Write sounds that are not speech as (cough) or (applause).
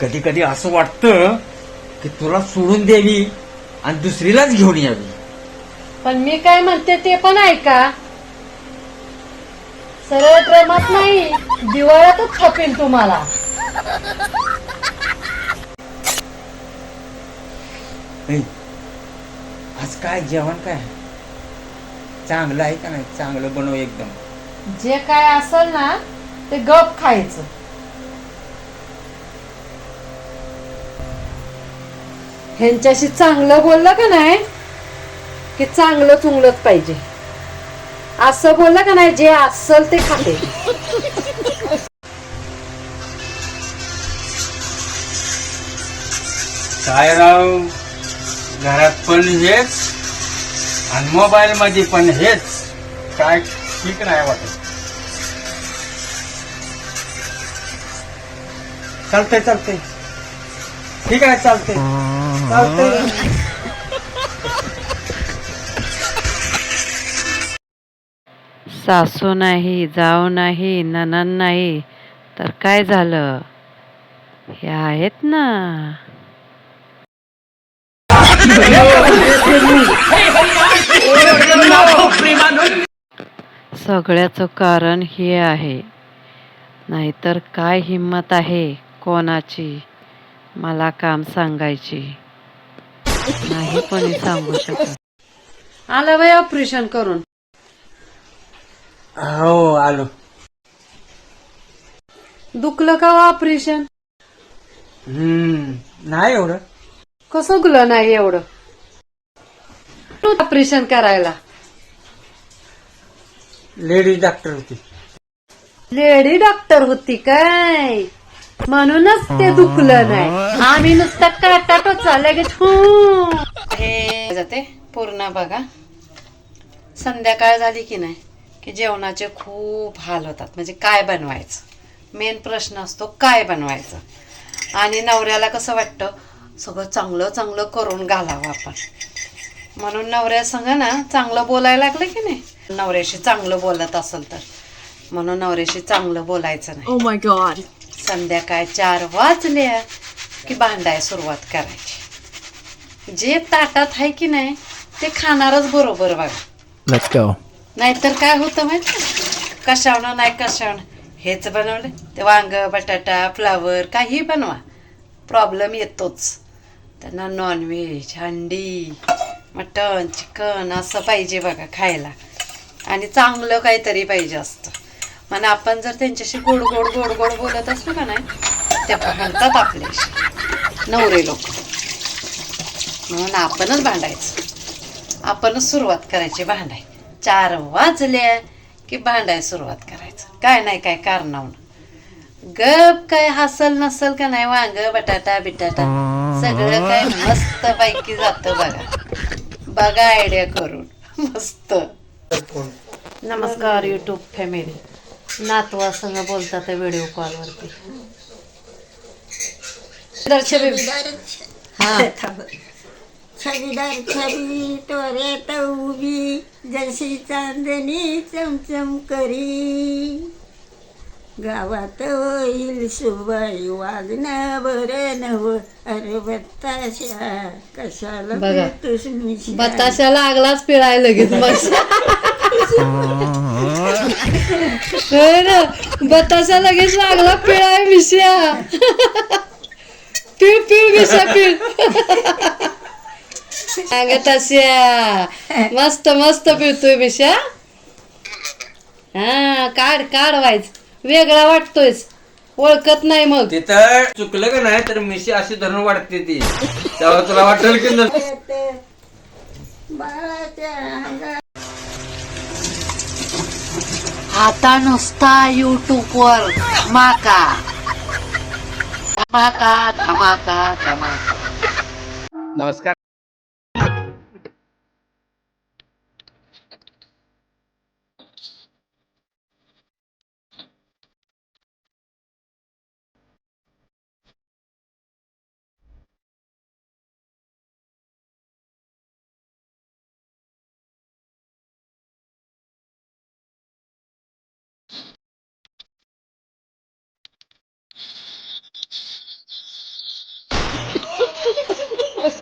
कधी कधी असं वाटतं की तुला सोडून द्यावी आणि दुसरीलाच घेऊन यावी. पण मी काय म्हणते ते पण ऐका. सरळ प्रेमात नाही दिवाळ्यातच छपेल तुम्हाला. ऐ, आज काय जेवण काय? चांगलं आहे का नाही? चांगलं बनव एकदम. जे काय असेल ना ते गप खायचं. ह्यांच्याशी चांगलं बोललं का नाही? की चांगलं चुंगलंच पाहिजे. असं बोललं का नाही जे असल ते खाते. काय राव? घरात पण हेच आणि मोबाईल मध्ये पण हेच. काय ठीक नाही वाटत. चालतंय चालतंय. ठीक आहे चालतंय चालतंय. सासू नाही जाऊ नाही ननन नाही तर काय झालं? हे आहेत ना. सगळ्याचं कारण हे आहे. नाहीतर काय हिंमत आहे कोणाची? मला काम सांगायची. नाही कोणी सांगू शकत. आलं बाई ऑपरेशन करून. हो आलो. दुखलं का ऑपरेशन हम्म नाही एवढं. कसं गुलं नाही एवढं? ऑपरेशन करायला. लेडीज डॉक्टर होती. लेडी डॉक्टर होती काय? म्हणूनच ते दुखलं नाही. आम्ही नुसतं काटाटोच लगेच हू. हे जाते पूर्ण बघा. संध्याकाळ झाली की नाही की जेवणाचे खूप हाल होतात. म्हणजे काय बनवायचं? मेन प्रश्न असतो काय बनवायचं? आणि नवऱ्याला कसं वाटतं? सगळं चांगलं चांगलं करून घालावं आपण. म्हणून नवऱ्या संग ना चांगलं बोलायला लागलं की नाही? नवऱ्याशी चांगलं बोलत असेल तर. म्हणून नवऱ्याशी चांगलं बोलायचं नाही. Oh. संध्याकाळ चार वाजल्या की भांडाय सुरुवात करायची. जे ताटात आहे की नाही ते खाणारच बरोबर बघा. नाहीतर काय होतं माहिती कशावनं नाही कशावनं. हेच बनवलं. ते वांग बटाटा फ्लावर काही बनवा. प्रॉब्लेम येतोच. त्यांना नॉनव्हेज अंडी मटन चिकन असं पाहिजे बघा खायला. आणि चांगलं काहीतरी पाहिजे असतं. म्हणून आपण जर त्यांच्याशी गोड गोड गोड गोड बोलत असलो का नाही ते भांडतात आपल्याशी नवरे लोक. म्हणून आपणच भांडायचं. आपणच सुरुवात करायची भांडाय. चार वाजल्या की भांडाय सुरुवात करायचं. काय नाही काय कारणावून. गप काय हसल नसल का नाही वांग बटाटा बिटाटा सगळं काय मस्त पैकी जातं बघा. बघा आयडिया करून. मस्त. नमस्कार युट्यूब फॅमिली नातवा संग बोलतात व्हिडिओ कॉलवरती छबीदार छबी तोऱ्यात उभी जशी चांदणी चमचम करी. गावात होईल सुबाई वागणं बरं नव अरे बत्ताशा कशाला बघा. पिळतोस मिशी? बताशा लागलाच पिळाय लगेच मग (laughs) ना बताशा लगेच लागला पिळाय मिश्या. पिळ पिळ मिश्या पिळ. अगं तश्या मस्त मस्त पिळतोय मिश्या. हा काढ काढ व्हायच वेगळा वाटतोयस. ओळखत नाही मग. तिथं चुकलं का नाही तर मिशी अशी धरून वाढते ती. तेव्हा तुला वाटेल की न- बाळाच्या अंगात आता नुसता युट्यूबवर. धमाका. धमाका धमाका धमाका. नमस्कार.